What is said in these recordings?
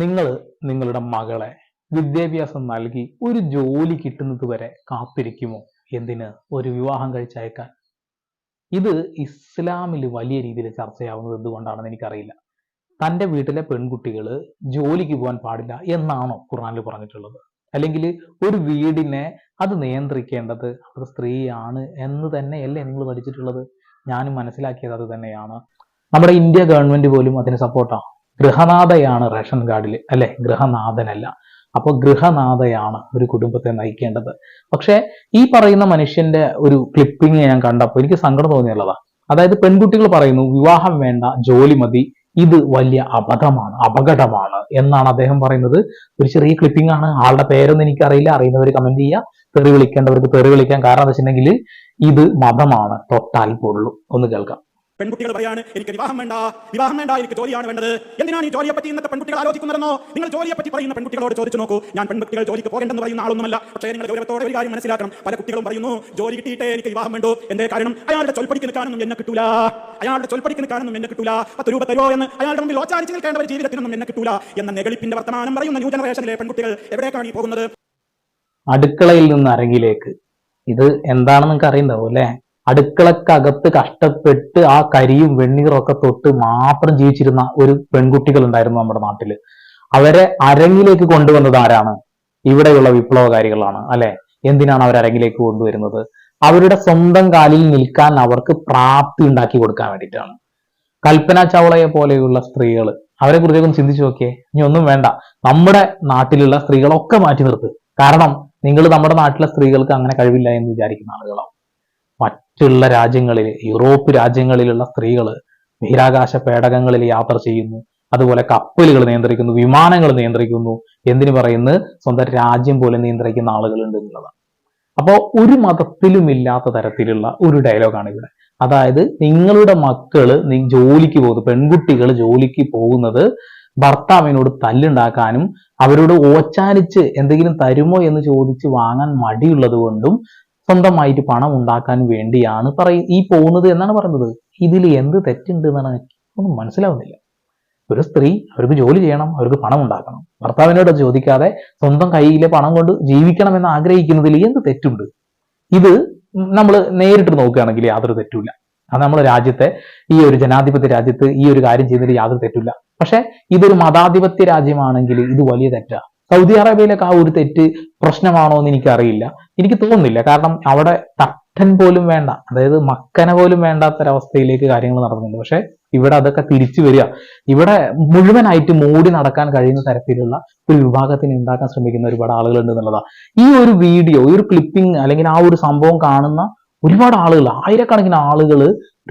നിങ്ങൾ നിങ്ങളുടെ മകളെ വിദ്യാഭ്യാസം നൽകി ഒരു ജോലി കിട്ടുന്നത് വരെ കാത്തിരിക്കുമോ? എന്തിന്? ഒരു വിവാഹം കഴിച്ചയക്കാൻ. ഇത് ഇസ്ലാമിൽ വലിയ രീതിയിൽ ചർച്ചയാവുന്നത് എന്തുകൊണ്ടാണെന്ന് എനിക്കറിയില്ല. തന്റെ വീട്ടിലെ പെൺകുട്ടികൾ ജോലിക്ക് പോകാൻ പാടില്ല എന്നാണോ ഖുർആനിൽ പറഞ്ഞിട്ടുള്ളത്. അല്ലെങ്കിൽ ഒരു വീടിനെ അത് നിയന്ത്രിക്കേണ്ടത് ഒരു സ്ത്രീയാണ് എന്ന് തന്നെയല്ലേ നിങ്ങൾ പഠിച്ചിട്ടുള്ളത്? ഞാനും മനസ്സിലാക്കിയത് അത് തന്നെയാണ്. നമ്മുടെ ഇന്ത്യ ഗവൺമെന്റ് പോലും അതിന് സപ്പോർട്ടാണ് ഗൃഹനാഥയാണ് റേഷൻ കാർഡിൽ അല്ലെ? ഗൃഹനാഥനല്ല. അപ്പോൾ ഗൃഹനാഥയാണ് ഒരു കുടുംബത്തെ നയിക്കേണ്ടത്. പക്ഷെ ഈ പറയുന്ന മനുഷ്യന്റെ ഒരു ക്ലിപ്പിംഗ് ഞാൻ കണ്ടപ്പോൾ എനിക്ക് സങ്കടം തോന്നിയുള്ളതാ. അതായത് പെൺകുട്ടികൾ പറയുന്നു വിവാഹം വേണ്ട ജോലി മതി ഇത് വലിയ അബദ്ധമാണ് അപകടമാണ് എന്നാണ് അദ്ദേഹം പറയുന്നത്. ഒരു ചെറിയ ക്ലിപ്പിംഗ് ആണ്. ആളുടെ പേരൊന്നും എനിക്കറിയില്ല. അറിയുന്നവർ കമന്റ് ചെയ്യുക. തെറി വിളിക്കേണ്ടവർക്ക് തെറി വിളിക്കാം. കാരണം എന്താ വെച്ചിട്ടുണ്ടെങ്കിൽ ഇത് മതമാണ്. തൊട്ടാൽ പൊള്ളു. ഒന്ന് കേൾക്കാം. പെൺകുട്ടികൾ പറയാണ് എനിക്ക് വിവാഹം വേണ്ട വിവാഹം വേണ്ട എനിക്ക് ജോലിയാണ് വേണ്ടത്. എന്തിനാണ് ഈ ജോലിയെ പറ്റി ഇന്നത്തെ പെൺകുട്ടികൾ ആലോചിക്കുന്നതെന്നോ? നിങ്ങൾ ജോലിയെ പറ്റി പറയുന്ന പെൺകുട്ടികളോട് ചോദിച്ചു നോക്കൂ. ഞാൻ പെൺകുട്ടികൾ ജോലിക്ക് പോകേണ്ടെന്ന് പറയുന്ന ആളൊന്നുമല്ല പക്ഷേ നിങ്ങൾ ഗൗരവത്തോടെ ഒരു കാര്യം മനസ്സിലാക്കണം. പല കുട്ടികളും പറയുന്നു ജോലി കിട്ടിയിട്ടേ എനിക്ക് വിവാഹം വേണ്ടോ. എന്റെ കാരണം? അയാളുടെ ചൊൽപ്പടിക്ക് നിൽക്കാനൊന്നും എന്നെ കിട്ടൂല. അയാളുടെ ചൊൽപ്പടിക്ക് നിൽക്കാനൊന്നും എന്നെ കിട്ടൂല. പത്ത് രൂപ തരുമോ എന്ന് അയാളുടെ മുമ്പിൽ ഓച്ചാരിച്ച് നിൽക്കേണ്ട ഒരു ജീവിതത്തിനൊന്നും എന്നെ കിട്ടൂല. എന്ന നെഗളിപ്പിന്റെ വർത്തമാനം പറയുന്ന ന്യൂ ജനറേഷനിലെ പെൺകുട്ടികൾ എവിടേക്കാണ് ഈ പോകുന്നത്? അടുക്കളയിൽ നിന്ന് അരങ്ങിലേക്ക്. ഇത് എന്താണെന്ന് നിങ്ങൾക്ക് അറിയണ്ടാവും അല്ലെ? അടുക്കളക്കകത്ത് കഷ്ടപ്പെട്ട് ആ കരിയും വെണ്ണീറും ഒക്കെ തൊട്ട് മാത്രം ജീവിച്ചിരുന്ന ഒരു പെൺകുട്ടികൾ ഉണ്ടായിരുന്നു നമ്മുടെ നാട്ടിൽ. അവരെ അരങ്ങിലേക്ക് കൊണ്ടുവന്നത് ആരാണ്? ഇവിടെയുള്ള വിപ്ലവകാരികളാണ് അല്ലെ? എന്തിനാണ് അവർ അരങ്ങിലേക്ക് കൊണ്ടുവരുന്നത്? അവരുടെ സ്വന്തം കാലിൽ നിൽക്കാൻ അവർക്ക് പ്രാപ്തി ഉണ്ടാക്കി കൊടുക്കാൻ വേണ്ടിയിട്ടാണ്. കൽപ്പന ചൗളയെ പോലെയുള്ള സ്ത്രീകൾ അവരെ കുറിച്ചൊക്കെ ചിന്തിച്ചു നോക്കിയേ. ഇനി ഒന്നും വേണ്ട. നമ്മുടെ നാട്ടിലുള്ള സ്ത്രീകളൊക്കെ മാറ്റി നിർത്ത്. കാരണം നിങ്ങൾ നമ്മുടെ നാട്ടിലെ സ്ത്രീകൾക്ക് അങ്ങനെ കഴിവില്ല എന്ന് വിചാരിക്കുന്ന ആളുകളാണ്. മറ്റുള്ള രാജ്യങ്ങളിൽ യൂറോപ്പ് രാജ്യങ്ങളിലുള്ള സ്ത്രീകൾ ബഹിരാകാശ പേടകങ്ങളിൽ യാത്ര ചെയ്യുന്നു. അതുപോലെ കപ്പലുകൾ നിയന്ത്രിക്കുന്നു വിമാനങ്ങൾ നിയന്ത്രിക്കുന്നു എന്തിനു പറയുന്നു സ്വന്തം രാജ്യം പോലെ നിയന്ത്രിക്കുന്ന ആളുകളുണ്ട് എന്നുള്ളതാണ്. അപ്പോൾ ഒരു മതത്തിലും ഇല്ലാത്ത തരത്തിലുള്ള ഒരു ഡയലോഗാണ് ഇവിടെ. അതായത് നിങ്ങളുടെ മക്കൾ ജോലിക്ക് പോകുന്നത് പെൺകുട്ടികൾ ജോലിക്ക് പോകുന്നത് ഭർത്താവിനോട് തല്ലുണ്ടാക്കാനും അവരോട് ഓച്ചാനിച്ച് എന്തെങ്കിലും തരുമോ എന്ന് ചോദിച്ച് വാങ്ങാൻ മടിയുള്ളത് കൊണ്ടും സ്വന്തമായിട്ട് പണം ഉണ്ടാക്കാൻ വേണ്ടിയാണ് പറയ ഈ പോകുന്നത് എന്നാണ് പറയുന്നത്. ഇതിൽ എന്ത് തെറ്റുണ്ട് എന്നാണ് എനിക്ക് ഒന്നും മനസ്സിലാവുന്നില്ല. ഒരു സ്ത്രീ അവർക്ക് ജോലി ചെയ്യണം അവർക്ക് പണം ഉണ്ടാക്കണം. ഭർത്താവിനോട് ചോദിക്കാതെ സ്വന്തം കയ്യിലെ പണം കൊണ്ട് ജീവിക്കണം എന്ന് ആഗ്രഹിക്കുന്നതിൽ എന്ത് തെറ്റുണ്ട്? ഇത് നമ്മൾ നേരിട്ട് നോക്കുകയാണെങ്കിൽ യാതൊരു തെറ്റുമില്ല. അത് നമ്മുടെ രാജ്യത്തെ ഈ ഒരു ജനാധിപത്യ രാജ്യത്ത് ഈ ഒരു കാര്യം ചെയ്യുന്നതിൽ യാതൊരു തെറ്റില്ല പക്ഷെ ഇതൊരു മതാധിപത്യ രാജ്യമാണെങ്കിൽ ഇത് വലിയ തെറ്റാ. സൗദി അറേബ്യയിലൊക്കെ ആ ഒരു തെറ്റ് പ്രശ്നമാണോ എന്ന് എനിക്കറിയില്ല. എനിക്ക് തോന്നുന്നില്ല. കാരണം അവിടെ തട്ടൻ പോലും വേണ്ട അതായത് മക്കന പോലും വേണ്ടാത്തൊരവസ്ഥയിലേക്ക് കാര്യങ്ങൾ നടക്കുന്നുണ്ട് പക്ഷെ ഇവിടെ അതൊക്കെ തിരിച്ചു വരിക. ഇവിടെ മുഴുവനായിട്ട് മൂടി നടക്കാൻ കഴിയുന്ന തരത്തിലുള്ള ഒരു വിഭാഗത്തിന് ഉണ്ടാക്കാൻ ശ്രമിക്കുന്ന ഒരുപാട് ആളുകളുണ്ട് എന്നുള്ളതാണ് ഈ ഒരു വീഡിയോ ഈ ഒരു ക്ലിപ്പിംഗ് അല്ലെങ്കിൽ ആ ഒരു സംഭവം കാണുന്ന ഒരുപാട് ആളുകൾ ആയിരക്കണക്കിന് ആളുകൾ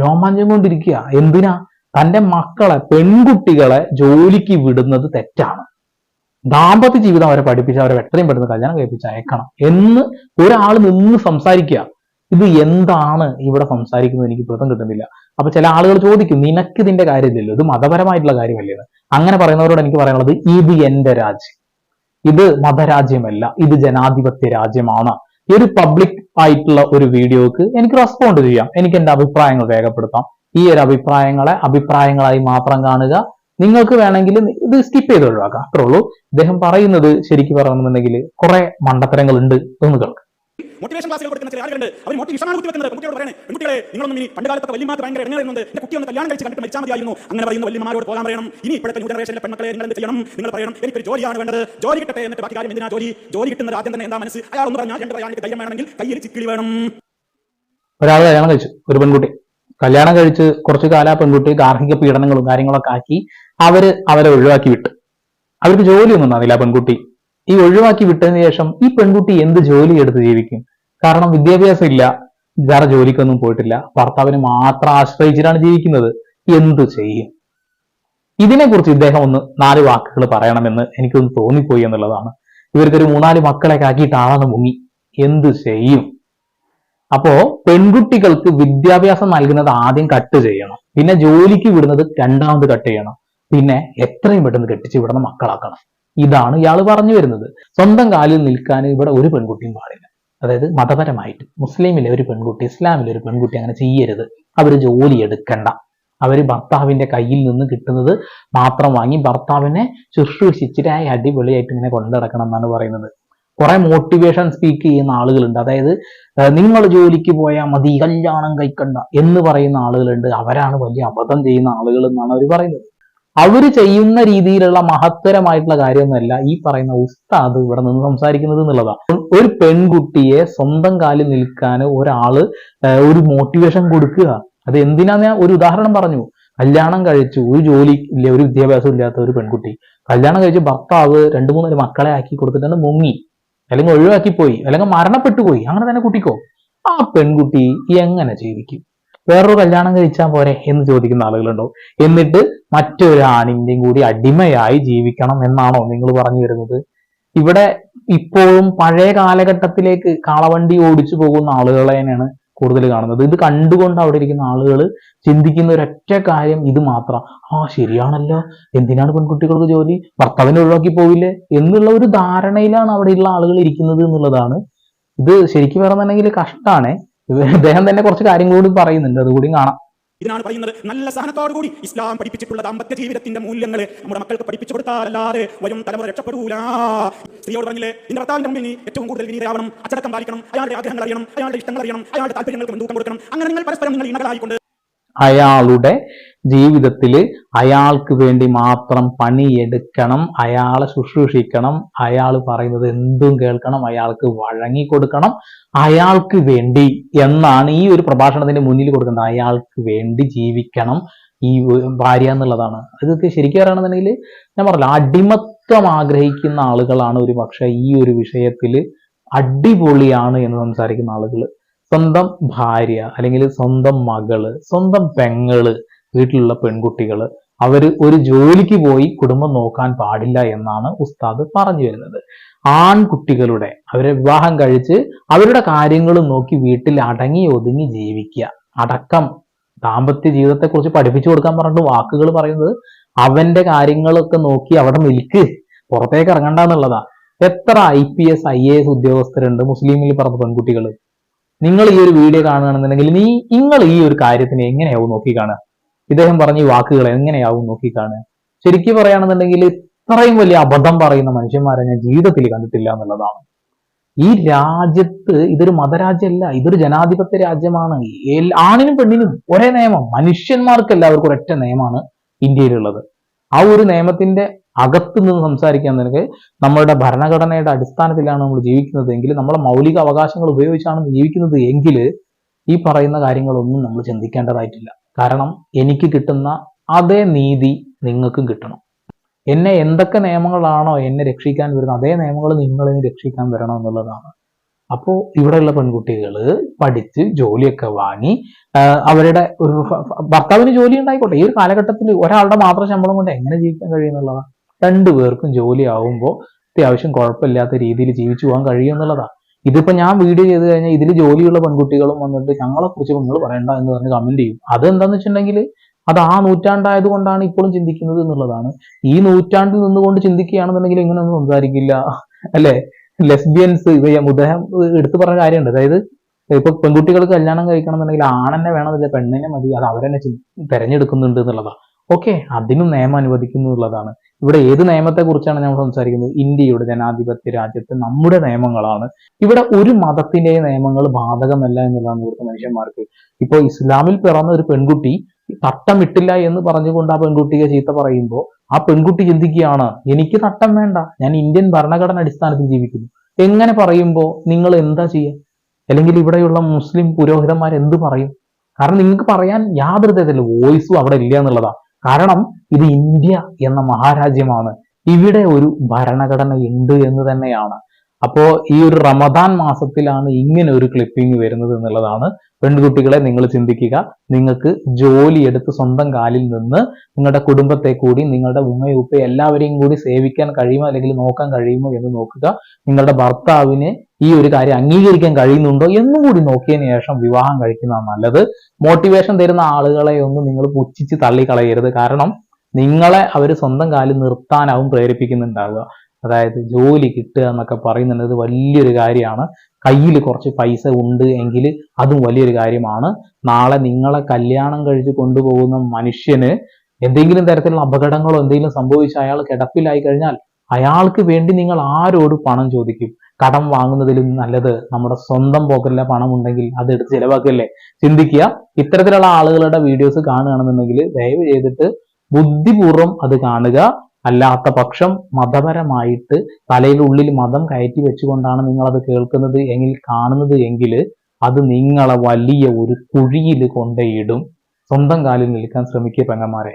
രോമാഞ്ചം കൊണ്ടിരിക്കുക. എന്തിനാ? തന്റെ മക്കളെ പെൺകുട്ടികളെ ജോലിക്ക് വിടുന്നത് തെറ്റാണ്. ദാമ്പത്യ ജീവിതം അവരെ പഠിപ്പിച്ച് അവരെ എത്രയും പെട്ടെന്ന് കല്യാണം കഴിപ്പിച്ച് അയക്കണം എന്ന് ഒരാൾ നിന്ന് സംസാരിക്കുക. ഇത് എന്താണ് ഇവിടെ സംസാരിക്കുന്നത് എനിക്ക് പിടുത്തം കിട്ടുന്നില്ല. അപ്പൊ ചില ആളുകൾ ചോദിക്കും നിനക്ക് ഇതിന്റെ കാര്യമില്ലല്ലോ. ഇത് മതപരമായിട്ടുള്ള കാര്യമല്ലേ അങ്ങനെ പറയുന്നവരോട് എനിക്ക് പറയാനുള്ളത് ഇത് എന്റെ രാജ്യം. ഇത് മതരാജ്യമല്ല. ഇത് ജനാധിപത്യ രാജ്യമാണ്. ഈ ഒരു പബ്ലിക് ആയിട്ടുള്ള ഒരു വീഡിയോക്ക് എനിക്ക് റെസ്പോണ്ട് ചെയ്യാം. എനിക്ക് എന്റെ അഭിപ്രായങ്ങൾ രേഖപ്പെടുത്താം. ഈ ഒരു അഭിപ്രായങ്ങളെ അഭിപ്രായങ്ങളായി മാത്രം കാണുക. നിങ്ങൾക്ക് വേണമെങ്കിൽ ഇത് സ്കിപ്പ് ചെയ്ത് ഒഴിവാക്കാം. അത്രേ ഉള്ളൂ. ഇദ്ദേഹം പറയുന്നത് ശരിക്കും പറയണമെന്നുണ്ടെങ്കിൽ കുറെ മണ്ടത്തരങ്ങൾ ഉണ്ട് എന്ന് കേൾക്കാം. മോട്ടിവേഷൻ ക്ലാസ്സുകൾ കൊടുക്കുന്ന ചില ആളുകളുണ്ട്. അവർ പറയണേ പെൺകുട്ടികളെ നിങ്ങളൊന്നും ഇനി പണ്ട് ഭയങ്കര ഇടങ്ങേറുന്നുണ്ട് എന്റെ കുട്ടി ഒന്ന് കല്യാണം കഴിച്ച് കണ്ടിട്ട് മരിച്ചാൽ മതിയായിരുന്നു. അങ്ങനെ പറയുന്ന വല്യമാരോട് പോകാൻ പറയണം. ഇനി ഇപ്പോഴത്തെ ന്യൂ ജനറേഷനിലെ പെൺമക്കളെ നിങ്ങൾ എന്ത് ചെയ്യണം? നിങ്ങൾ പറയണം എനിക്കൊരു ജോലിയാണ് വേണ്ടത്. ജോലി കിട്ടട്ടെ എന്നിട്ട് ബാക്കി കാര്യം എന്തിനാ ജോലി? ജോലി കിട്ടുന്നത് ആദ്യം തന്നെ എന്താ മനസ്സ്? അയാൾ ഒന്ന് പറഞ്ഞാൽ രണ്ട് പറയാൻ ധൈര്യം വേണമെങ്കിൽ കയ്യിൽ ചിക്കിളി വേണം. ഒരാൾ കല്യാണം കഴിച്ചു. ഒരു പെൺകുട്ടി. കല്യാണം കഴിച്ച് കുറച്ചു കാലം പെൺകുട്ടി ഗാർഹിക പീഡനങ്ങളും കാര്യങ്ങളൊക്കെ ആക്കി അവർ അവരെ ഒഴിവാക്കി വിട്ട്. അവർക്ക് ജോലിയൊന്നും ഉണ്ടാവില്ല ആ പെൺകുട്ടി. ഈ ഒഴിവാക്കി വിട്ടതിന് ശേഷം ഈ പെൺകുട്ടി എന്ത് ജോലി എടുത്ത് ജീവിക്കും? കാരണം വിദ്യാഭ്യാസം ഇല്ല. വേറെ ജോലിക്കൊന്നും പോയിട്ടില്ല. ഭർത്താവിനെ മാത്രം ആശ്രയിച്ചിട്ടാണ് ജീവിക്കുന്നത്. എന്ത് ചെയ്യും? ഇതിനെക്കുറിച്ച് ഇദ്ദേഹം ഒന്ന് നാല് വാക്കുകൾ പറയണമെന്ന് എനിക്കൊന്ന് തോന്നിപ്പോയി എന്നുള്ളതാണ്. ഇവർക്കൊരു മൂന്നാൽ മക്കളെ ആക്കിയിട്ട് ആളാണ് മുങ്ങി. എന്ത് ചെയ്യും? അപ്പോ പെൺകുട്ടികൾക്ക് വിദ്യാഭ്യാസം നൽകുന്നത് ആദ്യം കട്ട് ചെയ്യണം. പിന്നെ ജോലിക്ക് വിടുന്നത് രണ്ടാമത് കട്ട് ചെയ്യണം. പിന്നെ എത്രയും പെട്ടെന്ന് കെട്ടിച്ച് വിടുന്ന മക്കളാക്കണം. ഇതാണ് ഇയാൾ പറഞ്ഞു വരുന്നത്. സ്വന്തം കാലിൽ നിൽക്കാൻ ഇവിടെ ഒരു പെൺകുട്ടിയും പാടില്ല. അതായത് മതപരമായിട്ട് മുസ്ലിമിലെ ഒരു പെൺകുട്ടി ഇസ്ലാമിലെ ഒരു പെൺകുട്ടി അങ്ങനെ ചെയ്യരുത്. അവർ ജോലി എടുക്കണ്ട. അവർ ഭർത്താവിന്റെ കയ്യിൽ നിന്ന് കിട്ടുന്നത് മാത്രം വാങ്ങി ഭർത്താവിനെ ശുശ്രൂഷിച്ചിട്ട് അടിപൊളിയായിട്ട് ഇങ്ങനെ കൊണ്ടുനടക്കണം എന്നാണ് പറയുന്നത്. കുറെ മോട്ടിവേഷൻ സ്പീക്ക് ചെയ്യുന്ന ആളുകളുണ്ട്. അതായത് നിങ്ങൾ ജോലിക്ക് പോയാൽ മതി കല്യാണം കഴിക്കണ്ട എന്ന് പറയുന്ന ആളുകളുണ്ട്. അവരാണ് വലിയ അബദ്ധം ചെയ്യുന്ന ആളുകൾ എന്നാണ് അവർ പറയുന്നത്. അവർ ചെയ്യുന്ന രീതിയിലുള്ള മഹത്തരമായിട്ടുള്ള കാര്യമൊന്നുമല്ല ഈ പറയുന്ന ഉസ്താദ് ഇവിടെ നിന്ന് സംസാരിക്കുന്നത് എന്നുള്ളതാണ് ഒരു പെൺകുട്ടിയെ സ്വന്തം കാലിൽ നിൽക്കാൻ ഒരാൾ ഒരു മോട്ടിവേഷൻ കൊടുക്കുക. അത് എന്തിനാന്ന് ഞാൻ ഒരു ഉദാഹരണം പറഞ്ഞു. കല്യാണം കഴിച്ചു ഒരു ജോലി ഇല്ല ഒരു വിദ്യാഭ്യാസം ഇല്ലാത്ത ഒരു പെൺകുട്ടി. കല്യാണം കഴിച്ച് ഭർത്താവ് രണ്ടു മൂന്നര മക്കളെ ആക്കി കൊടുത്തിട്ടാണ് മുങ്ങി. അല്ലെങ്കിൽ ഒഴിവാക്കി പോയി അല്ലെങ്കിൽ മരണപ്പെട്ടു പോയി അങ്ങനെ തന്നെ കുട്ടിക്കോ. ആ പെൺകുട്ടി എങ്ങനെ ജീവിക്കും? വേറൊരു കല്യാണം കഴിച്ചാൽ പോരെ എന്ന് ചോദിക്കുന്ന ആളുകളുണ്ടോ? എന്നിട്ട് മറ്റൊരു ആണിന്റെയും കൂടി അടിമയായി ജീവിക്കണം എന്നാണോ നിങ്ങൾ പറഞ്ഞു വരുന്നത്? ഇവിടെ ഇപ്പോഴും പഴയ കാലഘട്ടത്തിലേക്ക് കാളവണ്ടി ഓടിച്ചു പോകുന്ന ആളുകളെ തന്നെയാണ് കൂടുതൽ കാണുന്നത്. ഇത് കണ്ടുകൊണ്ട് അവിടെ ഇരിക്കുന്ന ആളുകൾ ചിന്തിക്കുന്ന ഒരൊറ്റ കാര്യം ഇത് മാത്രം. ആ ശരിയാണല്ലോ. എന്തിനാണ് പെൺകുട്ടികൾക്ക് ജോലി? ഭർത്താവിനെ ഒഴിവാക്കി പോവില്ലേ? എന്നുള്ള ഒരു ധാരണയിലാണ് അവിടെയുള്ള ആളുകൾ ഇരിക്കുന്നത് എന്നുള്ളതാണ്. ഇത് ശരിക്കും പറഞ്ഞിട്ടുണ്ടെങ്കിൽ കഷ്ടാണ്. അദ്ദേഹം തന്നെ കുറച്ച് കാര്യങ്ങളോട് പറയുന്നുണ്ട്. അതുകൂടി കാണാം. ഇതിനാണ് പറയുന്നത്. നല്ല സഹനത്തോടുകൂടി ഇസ്ലാം പഠിപ്പിച്ചിട്ടുള്ള ദാമ്പത്യ ജീവിതത്തിന്റെ മൂല്യങ്ങൾ നമ്മുടെ മക്കൾക്ക് പഠിപ്പിച്ചു കൊടുത്താലല്ലാതെ വരും തലമുറ രക്ഷപ്പെടൂല. സ്ത്രീയോട് പറഞ്ഞില്ലേ നിന്റെ ഭർത്താവിന്റെ മുമ്പിൽ ഏറ്റവും കൂടുതൽ വിനീതരാവണം അച്ചടക്കം പാലിക്കണം അയാളുടെ ആഗ്രഹങ്ങൾ അറിയണം അയാളുടെ ഇഷ്ടങ്ങൾ അറിയണം അയാളുടെ താല്പര്യങ്ങൾക്ക് മുൻതൂക്കം കൊടുക്കണം. അങ്ങനെ നിങ്ങൾ പരസ്പരം നിങ്ങൾ ഇണകളായിക്കൊണ്ട് അയാളുടെ ജീവിതത്തിൽ അയാൾക്ക് വേണ്ടി മാത്രം പണിയെടുക്കണം അയാളെ ശുശ്രൂഷിക്കണം അയാൾ പറയുന്നത് എന്തും കേൾക്കണം അയാൾക്ക് വഴങ്ങി കൊടുക്കണം അയാൾക്ക് വേണ്ടി എന്നാണ് ഈ ഒരു പ്രഭാഷണത്തിന്റെ മുന്നിൽ കൊടുക്കുന്നത്. അയാൾക്ക് വേണ്ടി ജീവിക്കണം. ഈ ഭാര്യ എന്നുള്ളതാണ്. അതൊക്കെ ശരിക്കും പറയുകയാണെന്നുണ്ടെങ്കിൽ ഞാൻ പറഞ്ഞില്ല അടിമത്വം ആഗ്രഹിക്കുന്ന ആളുകളാണ് ഒരു പക്ഷേ ഈ ഒരു വിഷയത്തിൽ അടിപൊളിയാണ് എന്ന് സംസാരിക്കുന്ന ആളുകൾ സ്വന്തം ഭാര്യ അല്ലെങ്കിൽ സ്വന്തം മകൾ സ്വന്തം പെങ്ങൾ വീട്ടിലുള്ള പെൺകുട്ടികൾ അവർ ഒരു ജോലിക്ക് പോയി കുടുംബം നോക്കാൻ പാടില്ല എന്നാണ് ഉസ്താദ് പറഞ്ഞു വരുന്നത്. ആൺകുട്ടികളുടെ അവരെ വിവാഹം കഴിച്ച് അവരുടെ കാര്യങ്ങളും നോക്കി വീട്ടിൽ അടങ്ങി ഒതുങ്ങി ജീവിക്കുക. അടക്കം ദാമ്പത്യ ജീവിതത്തെ കുറിച്ച് പഠിപ്പിച്ചു കൊടുക്കാൻ പറഞ്ഞിട്ട് വാക്കുകൾ പറയുന്നത് അവന്റെ കാര്യങ്ങളൊക്കെ നോക്കി അവിടെ നിൽക്ക് പുറത്തേക്ക് ഇറങ്ങണ്ട എന്നുള്ളതാ. എത്ര I P S I A S ഉദ്യോഗസ്ഥരുണ്ട് മുസ്ലിമിൽ പറഞ്ഞ പെൺകുട്ടികൾ നിങ്ങൾ ഈ ഒരു വീഡിയോ കാണുകയാണെന്നുണ്ടെങ്കിൽ നീ നിങ്ങൾ ഈ ഒരു കാര്യത്തിന് എങ്ങനെയാവും നോക്കി കാണുക ഇദ്ദേഹം പറഞ്ഞ ഈ വാക്കുകൾ എങ്ങനെയാവും നോക്കിക്കാണ് ശരിക്കും പറയുകയാണെന്നുണ്ടെങ്കിൽ ഇത്രയും വലിയ അബദ്ധം പറയുന്ന മനുഷ്യന്മാരെ ഞാൻ ജീവിതത്തിൽ കണ്ടിട്ടില്ല എന്നുള്ളതാണ്. ഈ രാജ്യത്ത് ഇതൊരു മതരാജ്യമല്ല ഇതൊരു ജനാധിപത്യ രാജ്യമാണ്. ആണിനും പെണ്ണിനും ഒരേ നിയമം. മനുഷ്യന്മാർക്ക് എല്ലാവർക്കും ഒരൊറ്റ നിയമമാണ് ഇന്ത്യയിലുള്ളത്. ആ ഒരു നിയമത്തിന്റെ അകത്ത് നിന്ന് സംസാരിക്കാൻ നിനക്ക് നമ്മളുടെ ഭരണഘടനയുടെ അടിസ്ഥാനത്തിലാണ് നമ്മൾ ജീവിക്കുന്നത് എങ്കിൽ നമ്മളെ മൗലിക അവകാശങ്ങൾ ഉപയോഗിച്ചാണ് ജീവിക്കുന്നത് എങ്കിൽ ഈ പറയുന്ന കാര്യങ്ങളൊന്നും നമ്മൾ ചിന്തിക്കേണ്ടതായിട്ടില്ല. കാരണം എനിക്ക് കിട്ടുന്ന അതേ നീതി നിങ്ങൾക്കും കിട്ടണം. എന്നെ എന്തൊക്കെ നിയമങ്ങളാണോ എന്നെ രക്ഷിക്കാൻ വരുന്നത് അതേ നിയമങ്ങൾ നിങ്ങളെ രക്ഷിക്കാൻ വരണം എന്നുള്ളതാണ്. അപ്പോൾ ഇവിടെയുള്ള പെൺകുട്ടികൾ പഠിച്ച് ജോലിയൊക്കെ വാങ്ങി അവരുടെ ഒരു ഭർത്താവിന് ജോലി ഉണ്ടായിക്കോട്ടെ. ഈ ഒരു കാലഘട്ടത്തിൽ ഒരാളുടെ മാത്രം ശമ്പളം കൊണ്ട് എങ്ങനെ ജീവിക്കാൻ കഴിയുന്നുള്ളതാണ് രണ്ടു പേർക്കും ജോലി ആവുമ്പോൾ അത്യാവശ്യം കുഴപ്പമില്ലാത്ത രീതിയിൽ ജീവിച്ചു പോകാൻ കഴിയും എന്നുള്ളതാണ്. ഇതിപ്പോ ഞാൻ വീഡിയോ ചെയ്ത് കഴിഞ്ഞാൽ ഇതിൽ ജോലിയുള്ള പെൺകുട്ടികളും വന്നിട്ട് ഞങ്ങളെ കുറിച്ച് നിങ്ങൾ പറയണ്ട എന്ന് പറഞ്ഞ് കമന്റ് ചെയ്യും. അതെന്താന്ന് വെച്ചിട്ടുണ്ടെങ്കിൽ അത് ആ നൂറ്റാണ്ടായത് കൊണ്ടാണ് ഇപ്പോഴും ചിന്തിക്കുന്നത് എന്നുള്ളതാണ്. ഈ നൂറ്റാണ്ടിൽ നിന്നുകൊണ്ട് ചിന്തിക്കുകയാണെന്നുണ്ടെങ്കിൽ ഇങ്ങനെയൊന്നും സംസാരിക്കില്ല. അല്ലെ? ലെസ്ബിയൻസ് ഉദയം എടുത്തു പറഞ്ഞ കാര്യമുണ്ട്. അതായത് ഇപ്പൊ പെൺകുട്ടികൾക്ക് കല്യാണം കഴിക്കണം എന്നുണ്ടെങ്കിൽ ആണെന്നെ വേണമെന്നില്ല പെണ്ണിനെ മതി അത് അവരെന്നെ തെരഞ്ഞെടുക്കുന്നുണ്ട് എന്നുള്ളതാണ് ഓക്കെ അതിനും നിയമം അനുവദിക്കുന്നു എന്നുള്ളതാണ്. ഇവിടെ ഏത് നിയമത്തെ കുറിച്ചാണ് നമ്മൾ സംസാരിക്കുന്നത്? ഇന്ത്യയുടെ ജനാധിപത്യ രാജ്യത്തെ നമ്മുടെ നിയമങ്ങളാണ്. ഇവിടെ ഒരു മതത്തിന്റെയും നിയമങ്ങൾ ബാധകമല്ല എന്നുള്ളതാണ് ഇവിടുത്തെ മനുഷ്യന്മാർക്ക്. ഇപ്പോൾ ഇസ്ലാമിൽ പിറന്ന ഒരു പെൺകുട്ടി തട്ടം ഇട്ടില്ല എന്ന് പറഞ്ഞുകൊണ്ട് ആ പെൺകുട്ടിയെ ചീത്ത പറയുമ്പോൾ ആ പെൺകുട്ടി ചിന്തിക്കുകയാണ് എനിക്ക് തട്ടം വേണ്ട. ഞാൻ ഇന്ത്യൻ ഭരണഘടന അടിസ്ഥാനത്തിൽ ജീവിക്കുന്നു. എങ്ങനെ പറയുമ്പോൾ നിങ്ങൾ എന്താ ചെയ്യുക അല്ലെങ്കിൽ ഇവിടെയുള്ള മുസ്ലിം പുരോഹിതന്മാർ എന്ത് പറയും? കാരണം നിങ്ങൾക്ക് പറയാൻ യാതൊരു തരത്തിലും വോയിസും അവിടെ ഇല്ല എന്നുള്ളതാ കാരണം ഇത് ഇന്ത്യ എന്ന മഹാരാജ്യമാണ്. ഇവിടെ ഒരു ഭരണഘടന ഉണ്ട് എന്ന് തന്നെയാണ്. അപ്പോ ഈ ഒരു റമദാൻ മാസത്തിലാണ് ഇങ്ങനെ ഒരു ക്ലിപ്പിംഗ് വരുന്നത് എന്നുള്ളതാണ്. പെൺകുട്ടികളെ നിങ്ങൾ ചിന്തിക്കുക. നിങ്ങൾക്ക് ജോലി എടുത്ത് സ്വന്തം കാലിൽ നിന്ന് നിങ്ങളുടെ കുടുംബത്തെ കൂടി നിങ്ങളുടെ ഉമ്മയും ഉപ്പയും എല്ലാവരെയും കൂടി സേവിക്കാൻ കഴിയുമോ അല്ലെങ്കിൽ നോക്കാൻ കഴിയുമോ എന്ന് നോക്കുക. നിങ്ങളുടെ ഭർത്താവിന് ഈ ഒരു കാര്യം അംഗീകരിക്കാൻ കഴിയുന്നുണ്ടോ എന്നും കൂടി നോക്കിയതിന് ശേഷം വിവാഹം കഴിക്കുന്നതാണ് നല്ലത്. മോട്ടിവേഷൻ തരുന്ന ആളുകളെ ഒന്നും നിങ്ങൾ പുച്ഛിച്ച് തള്ളിക്കളയരുത്. കാരണം നിങ്ങളെ അവർ സ്വന്തം കാലിൽ നിർത്താനാവും പ്രേരിപ്പിക്കുന്നുണ്ടാവുക. അതായത് ജോലി കിട്ടുക എന്നൊക്കെ പറയുന്നത് വലിയൊരു കാര്യമാണ്. കയ്യിൽ കുറച്ച് പൈസ ഉണ്ട് എങ്കിൽ അതും വലിയൊരു കാര്യമാണ്. നാളെ നിങ്ങളെ കല്യാണം കഴിച്ച് കൊണ്ടുപോകുന്ന മനുഷ്യന് എന്തെങ്കിലും തരത്തിലുള്ള അപകടങ്ങളോ എന്തെങ്കിലും സംഭവിച്ച് അയാൾ കിടപ്പിലായി കഴിഞ്ഞാൽ അയാൾക്ക് വേണ്ടി നിങ്ങൾ ആരോട് പണം ചോദിക്കും. കടം വാങ്ങുന്നതിലും നല്ലത് നമ്മുടെ സ്വന്തം പോക്കറ്റിലെ പണം ഉണ്ടെങ്കിൽ അത് എടുത്ത് ചിലവാക്കല്ലേ? ചിന്തിക്കുക. ഇത്തരത്തിലുള്ള ആളുകളുടെ വീഡിയോസ് കാണുകയാണെന്നുണ്ടെങ്കിൽ ദയവ് ചെയ്തിട്ട് ബുദ്ധിപൂർവം അത് കാണുക. അല്ലാത്ത പക്ഷം മതപരമായിട്ട് തലയിലുള്ളിൽ മതം കയറ്റി വെച്ചുകൊണ്ടാണ് നിങ്ങൾ അത് കേൾക്കുന്നത് എങ്കിൽ കാണുന്നത് എങ്കിൽ അത് നിങ്ങളെ വലിയ ഒരു കുഴിയിൽ കൊണ്ടേയിടും സ്വന്തം കാലിൽ നിൽക്കാൻ ശ്രമിക്കുക പെങ്ങന്മാരെ.